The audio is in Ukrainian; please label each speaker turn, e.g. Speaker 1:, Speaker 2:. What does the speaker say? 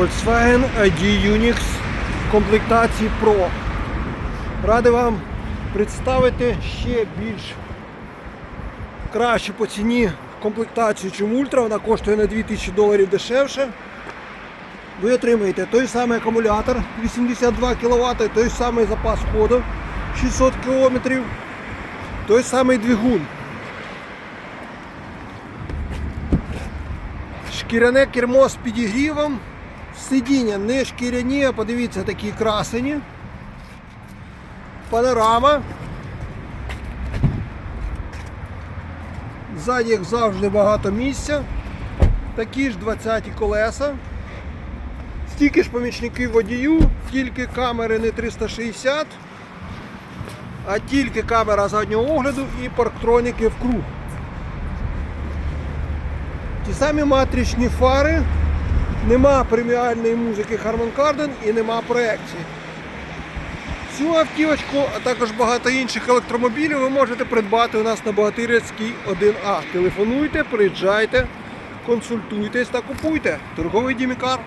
Speaker 1: Volkswagen ID Unix в комплектації Pro. Радий вам представити ще більш кращу по ціні комплектацію, чим Ультра. Вона коштує на 2000 доларів дешевше. Ви отримаєте той самий акумулятор 82 кВт, той самий запас ходу 600 км, той самий двигун. Шкіряне кермо з підігрівом. Сидіння не шкіряні, а подивіться, такі красені. Панорама. Ззаді, як завжди, багато місця. Такі ж 20 колеса. Стільки ж помічників водію, тільки камери не 360, а тільки камера заднього огляду і парктроніки в круг. Ті самі матричні фари, нема преміальної музики Harman Kardon і нема проекції. Цю автівочку, а також багато інших електромобілів ви можете придбати у нас на Богатирецькій 1А. Телефонуйте, приїжджайте, консультуйтесь та купуйте. Торговий Дімікар.